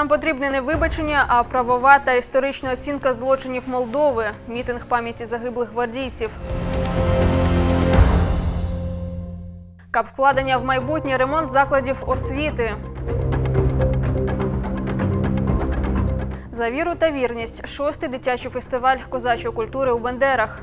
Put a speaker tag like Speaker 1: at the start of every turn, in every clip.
Speaker 1: Нам потрібне не вибачення, а правова та історична оцінка злочинів Молдови. Мітинг пам'яті загиблих гвардійців. Кап вкладення в майбутнє ремонт закладів освіти. За віру та вірність. Шостий дитячий фестиваль козачої культури у Бендерах.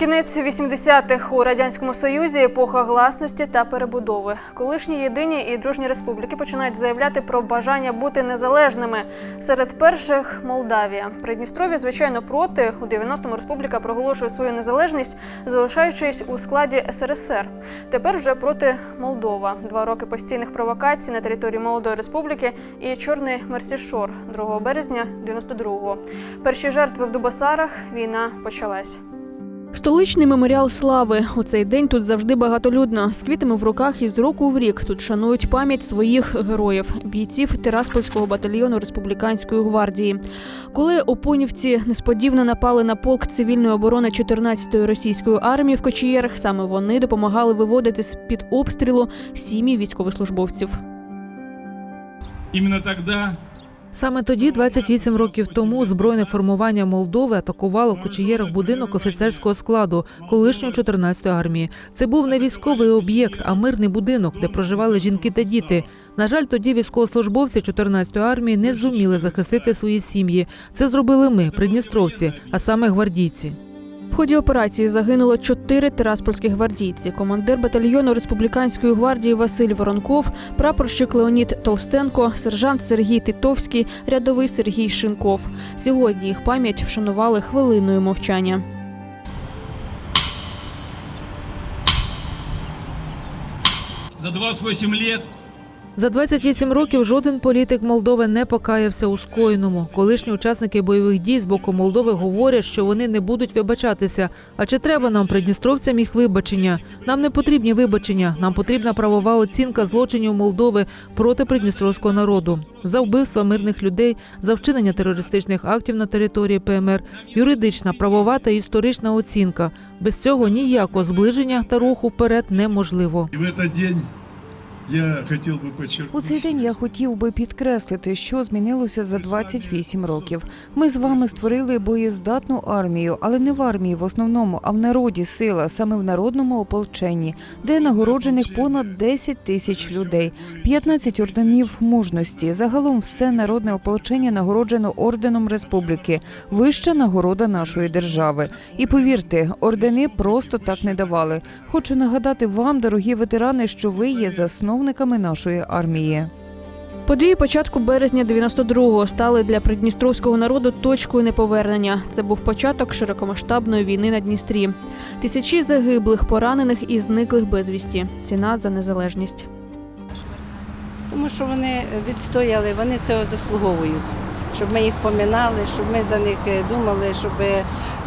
Speaker 1: Кінець 80-х у радянському союзі епоха гласності та перебудови. Колишні єдині і дружні республіки починають заявляти про бажання бути незалежними. Серед перших Молдавія. Придністров'я, звичайно, проти. У 90-му республіка проголошує свою незалежність, залишаючись у складі СРСР. Тепер вже проти Молдова. Два роки постійних провокацій на території молодої республіки і чорний Мерсішор 2 березня 92-го. Перші жертви в Дубосарах. Війна почалась. Столичний меморіал слави. У цей день тут завжди багатолюдно. З квітами в руках і з року в рік тут шанують пам'ять своїх героїв, бійців Тираспольського батальйону республіканської гвардії. Коли опонівці несподівано напали на полк цивільної оборони 14-ї російської армії в Кочієрах, саме вони допомагали виводити з під обстрілу сім'ї військовослужбовців.
Speaker 2: Именно тогда
Speaker 3: Саме тоді, 28 років тому, збройне формування Молдови атакувало в Кочеєрах будинок офіцерського складу колишньої 14-ї армії. Це був не військовий об'єкт, а мирний будинок, де проживали жінки та діти. На жаль, тоді військовослужбовці 14-ї армії не зуміли захистити свої сім'ї. Це зробили ми, придністровці, а саме гвардійці.
Speaker 1: В ході операції загинуло чотири тираспольські гвардійці. Командир батальйону республіканської гвардії Василь Воронков, прапорщик Леонід Толстенко, сержант Сергій Титовський, рядовий Сергій Шинков. Сьогодні їх пам'ять вшанували хвилиною мовчання.
Speaker 2: за 28 лет
Speaker 3: За 28 років жоден політик Молдови не покаявся у скоєному. Колишні учасники бойових дій з боку Молдови говорять, що вони не будуть вибачатися. А чи треба нам придністровцям їх вибачення? Нам не потрібні вибачення. Нам потрібна правова оцінка злочинів Молдови проти придністровського народу за вбивства мирних людей, за вчинення терористичних актів на території ПМР, юридична, правова та історична оцінка. Без цього ніякого зближення та руху вперед неможливо.
Speaker 4: И в этот день я хотел бы подчеркнуть,
Speaker 5: У цей день я хотів би підкреслити, що змінилося за 28 років. Ми з вами створили боєздатну армію, але не в армії в основному, а в народі сила, саме в народному ополченні, де нагороджених понад 10 тисяч людей, 15 орденів мужності. Загалом все народне ополчення нагороджено орденом республіки, вища нагорода нашої держави. І повірте, ордени просто так не давали. Хочу нагадати вам, дорогі ветерани, що ви є засновниками нашої армії.
Speaker 1: Події початку березня 92-го стали для придністровського народу точкою неповернення. Це був початок широкомасштабної війни на Дністрі. Тисячі загиблих, поранених і зниклих безвісті. Ціна за незалежність.
Speaker 6: Тому що вони відстояли, вони цього заслуговують. Щоб ми їх поминали, щоб ми за них е, думали, щоб е,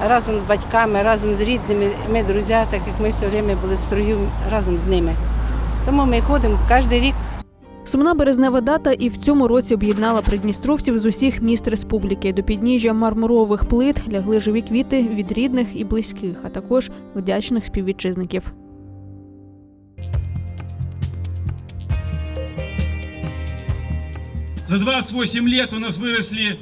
Speaker 6: разом з батьками, разом з рідними, ми друзі, так як ми все время були в строю разом з ними. Тому ми ходимо кожен рік.
Speaker 1: Сумна березнева дата і в цьому році об'єднала придністровців з усіх міст республіки. До підніжжя мармурових плит лягли живі квіти від рідних і близьких, а також вдячних співвітчизників.
Speaker 2: за 28 лет у нас выросли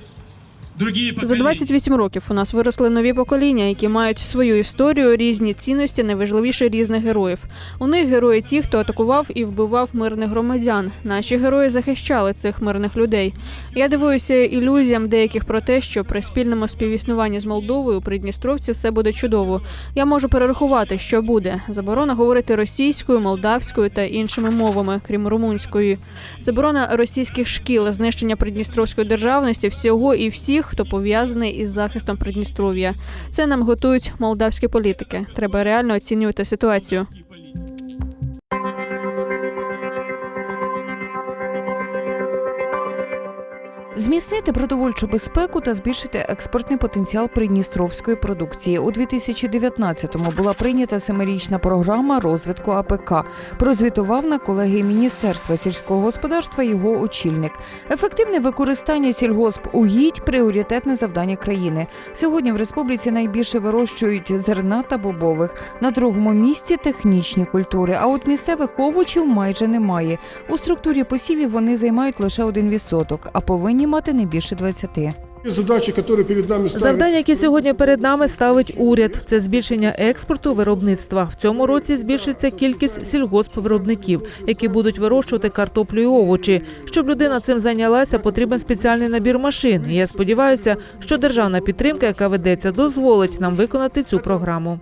Speaker 1: За
Speaker 2: поколения.
Speaker 1: 28 років у нас виросли нові покоління, які мають свою історію, різні цінності, найважливіше різних героїв. У них герої ті, хто атакував і вбивав мирних громадян. Наші герої захищали цих мирних людей. Я дивуюся ілюзіям деяких про те, що при спільному співіснуванні з Молдовою Придністровці все буде чудово. Я можу перерахувати, що буде: заборона говорити російською, молдавською та іншими мовами, крім румунської. Заборона російських шкіл, знищення придністровської державності, всього і всіх, хто пов'язаний із захистом Придністров'я. Це нам готують молдавські політики. Треба реально оцінювати ситуацію.
Speaker 5: Зміцнити продовольчу безпеку та збільшити експортний потенціал придністровської продукції. У 2019-му була прийнята семирічна програма розвитку АПК. Прозвітував на колегії Міністерства сільського господарства його очільник. Ефективне використання сільгоспугідь – пріоритетне завдання країни. Сьогодні в республіці найбільше вирощують зерна та бобових. На другому місці технічні культури. А от місцевих овочів майже немає. У структурі посівів вони займають лише 1%, а повинні мати не більше 20%.
Speaker 7: Задачи, которые перед нами
Speaker 3: Завдання, які сьогодні перед нами ставить уряд, це збільшення експорту виробництва. В цьому році збільшиться кількість сільгоспвиробників, які будуть вирощувати картоплю і овочі. Щоб людина цим зайнялася, потрібен спеціальний набір машин. І я сподіваюся, що державна підтримка, яка ведеться, дозволить нам виконати цю програму.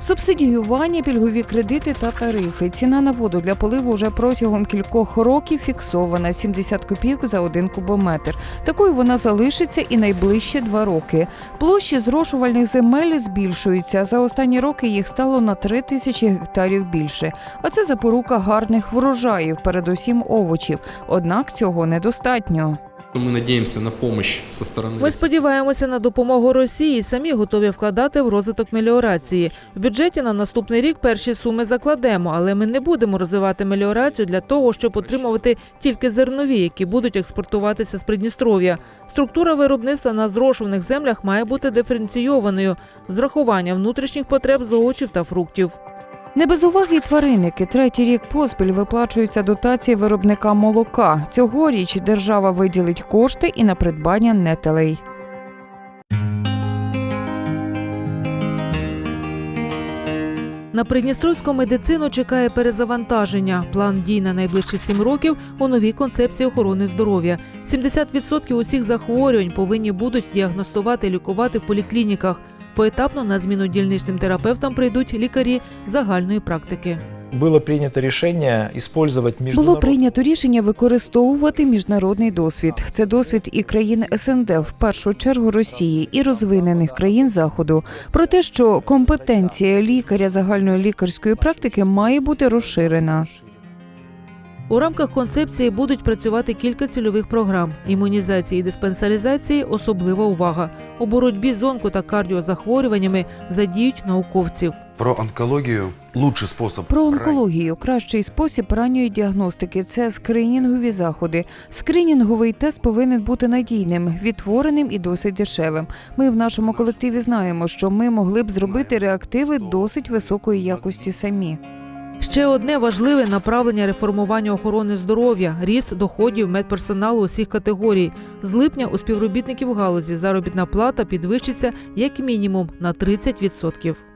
Speaker 5: Субсидіювання, пільгові кредити та тарифи. Ціна на воду для поливу вже протягом кількох років фіксована 70 копійок за один кубометр. Такою вона залишиться і найближчі два роки. Площі зрошувальних земель збільшуються. За останні роки їх стало на 3 тисячі гектарів більше. А це запорука гарних врожаїв, передусім овочів. Однак цього недостатньо.
Speaker 8: Мы надеемся на помощь со стороны
Speaker 3: Ми сподіваємося на допомогу Росії. Самі готові вкладати в розвиток меліорації. Бюджеті на наступний рік перші суми закладемо, але ми не будемо розвивати меліорацію для того, щоб отримувати тільки зернові, які будуть експортуватися з Придністров'я. Структура виробництва на зрошуваних землях має бути диференційованою з врахуванням внутрішніх потреб з та фруктів.
Speaker 5: Не без уваги тваринники. Третій рік поспіль виплачуються дотації виробникам молока. Цьогоріч держава виділить кошти і на придбання нетелей.
Speaker 3: На придністровську медицину чекає перезавантаження. План дій на найближчі сім років у новій концепції охорони здоров'я. 70% усіх захворювань повинні будуть діагностувати і лікувати в поліклініках. Поетапно на зміну дільничним терапевтам прийдуть лікарі загальної практики.
Speaker 9: Было рішення решение использовать
Speaker 5: Було прийнято рішення використовувати міжнародний досвід. Це досвід і країн СНД, в першу чергу Росії, і розвинених країн Заходу. Про те, що компетенція лікаря загальної лікарської практики має бути розширена.
Speaker 3: У рамках концепції будуть працювати кілька цільових програм: імунізації і диспансеризації особлива увага. У боротьбі з онко та кардіозахворюваннями задіють науковців.
Speaker 10: Про онкологію лучший спосіб
Speaker 5: Про онкологію кращий спосіб ранньої діагностики це скринінгові заходи. Скринінговий тест повинен бути надійним, відтвореним і досить дешевим. Ми в нашому колективі знаємо, що ми могли б зробити реактиви досить високої якості самі.
Speaker 3: Ще одне важливе направлення реформування охорони здоров'я ріст доходів медперсоналу усіх категорій. З липня у співробітників галузі заробітна плата підвищиться як мінімум на 30%.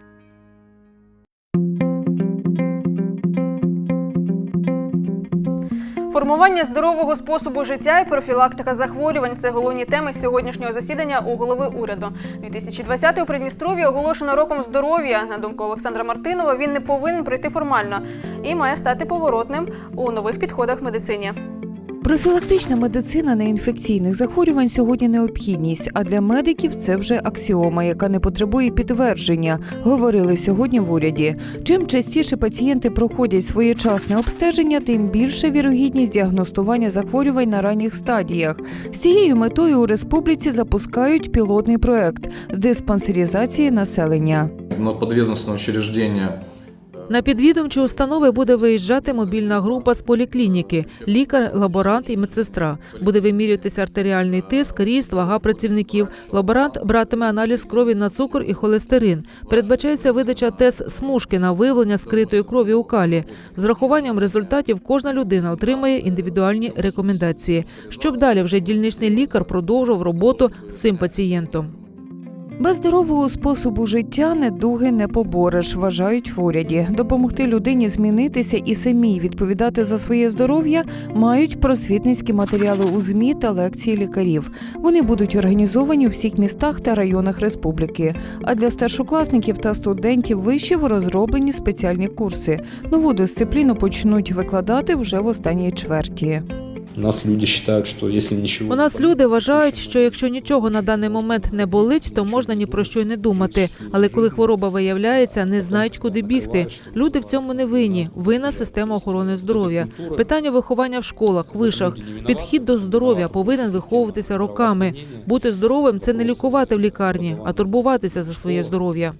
Speaker 1: Формування здорового способу життя і профілактика захворювань це головні теми сьогоднішнього засідання у голови уряду. 2020 у Придністров'ї оголошено роком здоров'я. На думку Олександра Мартинова, він не повинен пройти формально і має стати поворотним у нових підходах в медицині.
Speaker 5: Профілактична медицина неінфекційних захворювань сьогодні необхідність, а для медиків це вже аксіома, яка не потребує підтвердження, говорили сьогодні в уряді. Чим частіше пацієнти проходять своєчасне обстеження, тим більше вірогідність діагностування захворювань на ранніх стадіях. З цією метою у республіці запускають пілотний проект з диспансеризації населення.
Speaker 8: на подведомственное учреждение
Speaker 3: На підвідомчі установи буде виїжджати мобільна група з поліклініки, лікар, лаборант і медсестра. Буде вимірюватися артеріальний тиск, ріст, вага працівників. Лаборант братиме аналіз крові на цукор і холестерин. Передбачається видача тест смужки на виявлення скритої крові у калі. З рахуванням результатів кожна людина отримає індивідуальні рекомендації, щоб далі вже дільничний лікар продовжував роботу з цим пацієнтом.
Speaker 5: Без здорового способу життя недуги не побореш, вважають в уряді. Допомогти людині змінитися і самій відповідати за своє здоров'я мають просвітницькі матеріали у змі та лекції лікарів. Вони будуть організовані у всіх містах та районах республіки. А для старшокласників та студентів вишів розроблені спеціальні курси. Нову дисципліну почнуть викладати вже в останній чверті.
Speaker 8: Нас люди считают, что если ничего...
Speaker 3: У нас люди вважають, що якщо нічого на даний момент не болить, то можна ні про що й не думати. Але коли хвороба виявляється, не знають, куди бігти. Люди в цьому не винні. Винна система охорони здоров'я. Питання виховання в школах, вишах. Підхід до здоров'я повинен виховуватися роками. Бути здоровим це не лікувати в лікарні, а турбуватися за своє здоров'я.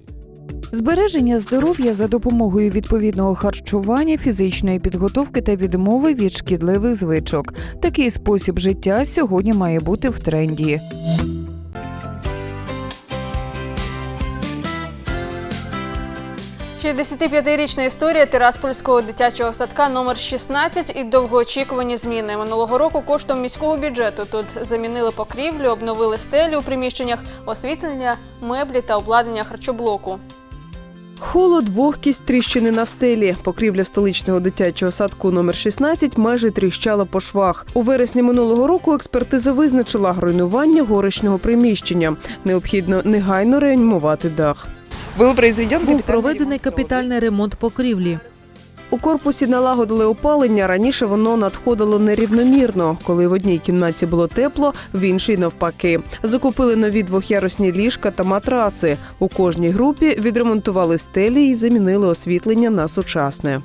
Speaker 5: Збереження здоров'я за допомогою відповідного харчування, фізичної підготовки та відмови від шкідливих звичок. Такий спосіб життя сьогодні має бути в тренді.
Speaker 1: – 65-річна історія Тираспольського дитячого садка номер 16 і довгоочікувані зміни. Минулого року коштом міського бюджету тут замінили покрівлю, обновили стелі у приміщеннях, освітлення, меблі та обладнання харчоблоку.
Speaker 11: Холод, вогкість, тріщини на стелі. Покрівля столичного дитячого садку номер 16 майже тріщала по швах. У вересні минулого року експертиза визначила руйнування горишнього приміщення. Необхідно негайно реанімувати дах.
Speaker 3: Був проведений капітальний ремонт покрівлі.
Speaker 11: У корпусі налагодили опалення. Раніше воно надходило нерівномірно. Коли в одній кімнаті було тепло, в іншій навпаки. Закупили нові двох'ярусні ліжка та матраци. У кожній групі відремонтували стелі і замінили освітлення на сучасне.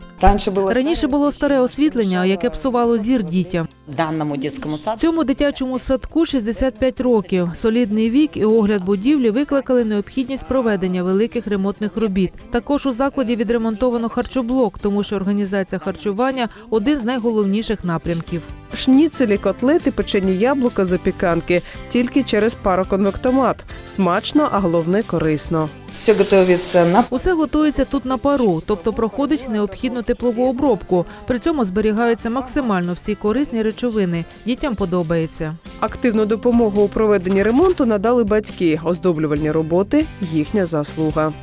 Speaker 3: Раніше було старе освітлення, яке псувало зір дітям.
Speaker 12: данному детскому саду.
Speaker 3: Цьому дитячому садку 65 років. Солідний вік і огляд будівлі викликали необхідність проведення великих ремонтних робіт. Також у закладі відремонтовано харчоблок, тому що організація харчування один з найголовніших напрямків.
Speaker 11: Шніцелі, котлети, печені яблука, запіканки тільки через пароконвектомат. Смачно, а головне корисно.
Speaker 12: Все готовится на
Speaker 3: Усе готується тут на пару, тобто проходить необхідну теплову обробку. При цьому зберігаються максимально всі корисні речовини. Дітям подобається.
Speaker 11: Активну допомогу у проведенні ремонту надали батьки. Оздоблювальні роботи їхня заслуга.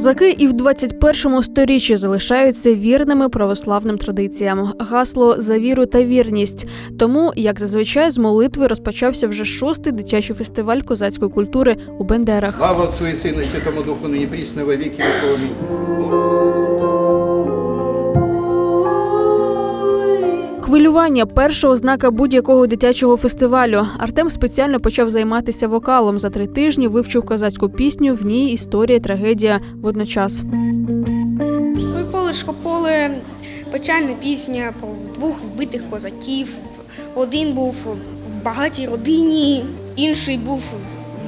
Speaker 1: Козаки і в 21 сторіччі залишаються вірними православним традиціям. Гасло за віру та вірність. Тому, як зазвичай, з молитви розпочався вже шостий дитячий фестиваль козацької культури у Бендерах.
Speaker 7: Слава Отцу и Сыну и Святому Духу, нині прісне, віки веки
Speaker 1: Хвилювання перша ознака будь-якого дитячого фестивалю. Артем спеціально почав займатися вокалом. За три тижні вивчив козацьку пісню. В ній історія, трагедія водночас.
Speaker 13: Ой, поле, печальна пісня про двох вбитих козаків. Один був в багатій родині, інший був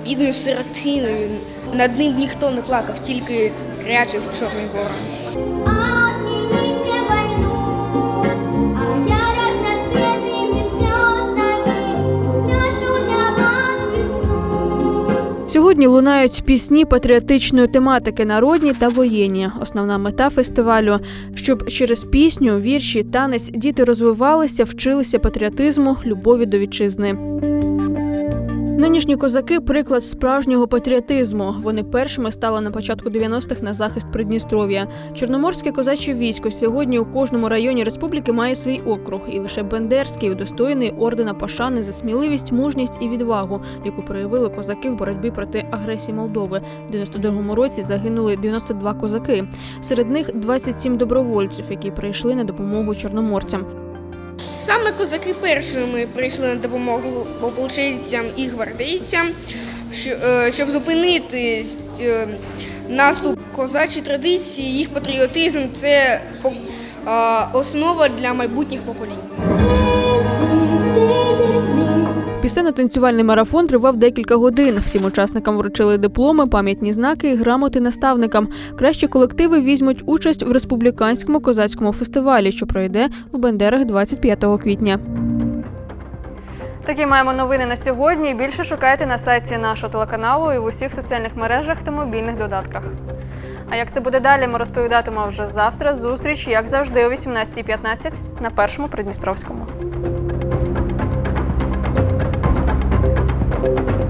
Speaker 13: бідною сиротиною. Над ним ніхто не плакав, тільки крячив чорний ворон.
Speaker 1: Сьогодні лунають пісні патріотичної тематики, народні та воєнні. Основна мета фестивалю, щоб через пісню, вірші, танець діти розвивалися, вчилися патріотизму, любові до вітчизни. Нинішні козаки приклад справжнього патріотизму. Вони першими стали на початку 90-х на захист Придністров'я. Чорноморське козаче військо сьогодні у кожному районі республіки має свій округ, і лише Бендерський удостоєний ордена пошани за сміливість, мужність і відвагу, яку проявили козаки в боротьбі проти агресії Молдови. В 92-му році загинули 92 козаки. Серед них 27 добровольців, які прийшли на допомогу чорноморцям.
Speaker 13: Саме козаки першими прийшли на допомогу ополченцям і гвардейцям, е, щоб зупинити е, наступ козачі традиції, їх патріотизм це е, основа для майбутніх поколінь.
Speaker 1: Пісенно-танцювальний марафон тривав декілька годин. Всім учасникам вручили дипломи, пам'ятні знаки і грамоти наставникам. Кращі колективи візьмуть участь в республіканському козацькому фестивалі, що пройде в Бендерах 25 квітня. Такі маємо новини на сьогодні. Більше шукайте на сайті нашого телеканалу і в усіх соціальних мережах та мобільних додатках. А як це буде далі, ми розповідатимемо вже завтра. Зустріч, як завжди, о 18.15 на першому Придністровському. Thank you.